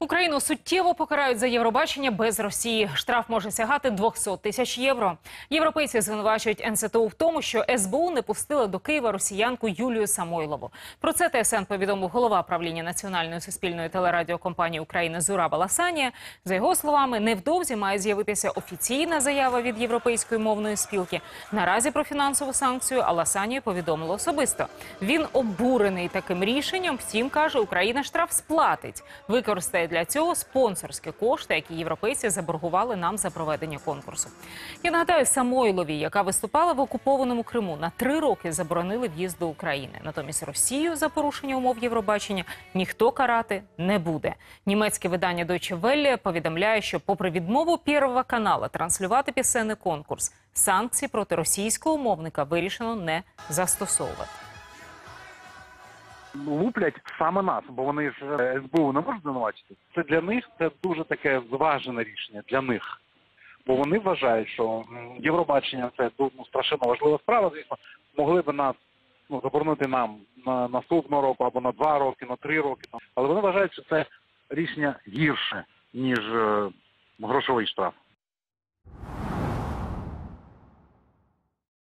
Україну суттєво покарають за Євробачення без Росії. Штраф може сягати 200 тисяч євро. Європейці звинувачують НСТУ в тому, що СБУ не пустила до Києва росіянку Юлію Самойлову. Про це ТСН повідомив голова правління національної суспільної телерадіокомпанії України Зураба Ласанія. За його словами, невдовзі має з'явитися офіційна заява від європейської мовної спілки. Наразі про фінансову санкцію Аласанію повідомило особисто. Він обурений таким рішенням. Втім, каже, Україна штраф сплатить. Використає для цього спонсорські кошти, які європейці заборгували нам за проведення конкурсу. Я нагадаю, Самойлові, яка виступала в окупованому Криму, на три роки заборонили в'їзд до України. Натомість Росію за порушення умов Євробачення ніхто карати не буде. Німецьке видання Deutsche Welle повідомляє, що, попри відмову Первого канала транслювати пісенний конкурс, санкції проти російського мовника вирішено не застосовувати. Луплять саме нас, бо вони ж е, СБУ не можуть звинувачити. Це для них це дуже таке зважене рішення для них. Бо вони вважають, що Євробачення це ну, страшенно важлива справа. Звісно, могли б нас ну заборонити нам на наступного року або на два роки, на три роки. Але вони вважають, що це рішення гірше ніж е, грошовий штраф.